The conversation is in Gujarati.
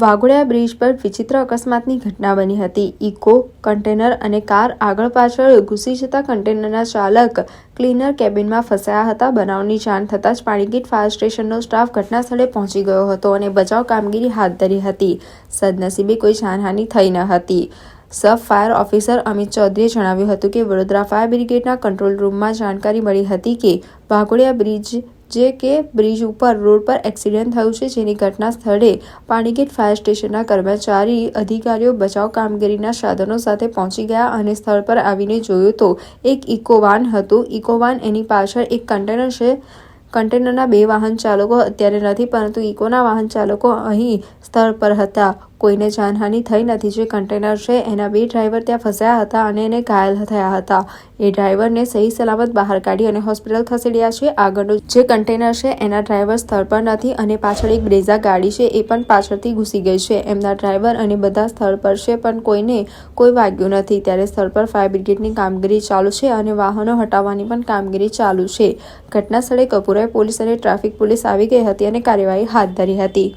વાઘોડિયા બ્રિજ પર વિચિત્ર અકસ્માતની ઘટના બની હતી. ઇકો, કન્ટેનર અને કાર આગળ પાછળ ઘૂસી જતા કન્ટેનરના ચાલક ક્લીનર કેબિનમાં ફસાયા હતા. બનાવની જાણ થતાં જ પાણીગીટ ફાયર સ્ટેશનનો સ્ટાફ ઘટના સ્થળે પહોંચી ગયો હતો અને બચાવ કામગીરી હાથ ધરી હતી. સદનસીબે કોઈ જાનહાનિ થઈ ન હતી. સબ ફાયર ઓફિસર અમિત ચૌધરીએ જણાવ્યું હતું કે વડોદરા ફાયર બ્રિગેડના કંટ્રોલ રૂમમાં જાણકારી મળી હતી કે વાઘોડિયા બ્રિજ જે કે બ્રિજ ઉપર, રોડ પર એક્સિડન્ટ થયું છે. જેની ઘટના સ્થળે પાણીગેટ ફાયર સ્ટેશનના કર્મચારી, અધિકારીઓ બચાવ કામગીરીના સાધનો સાથે પહોંચી ગયા અને સ્થળ પર આવીને જોયું તો એક ઇકોવાન હતું. ઇકોવાન એની પાછળ એક કન્ટેનર છે. કન્ટેનરના બે વાહન ચાલકો અત્યારે નથી, પરંતુ ઇકોના વાહન ચાલકો અહીં સ્થળ પર હતા. કોઈને જાનહાનિ થઈ નથી. જે કન્ટેનર છે, એના બે ડ્રાઈવર ત્યાં ફસાયા હતા અને એને ઘાયલ થયા હતા. એ ડ્રાઈવરને સહી સલામત બહાર કાઢી અને હોસ્પિટલ ખસેડ્યા છે. આગળનું જે કન્ટેનર છે, એના ડ્રાઈવર સ્થળ પર નથી અને પાછળ એક બ્રેઝા ગાડી છે, એ પણ પાછળથી ઘૂસી ગઈ છે. એમના ડ્રાઈવર અને બધા સ્થળ પર છે, પણ કોઈને કોઈ વાગ્યું નથી. ત્યારે સ્થળ પર ફાયર બ્રિગેડની કામગીરી ચાલુ છે અને વાહનો હટાવવાની પણ કામગીરી ચાલુ છે. ઘટના સ્થળે કપુરાઈ પોલીસ અને ટ્રાફિક પોલીસ આવી ગઈ હતી અને કાર્યવાહી હાથ ધરી હતી.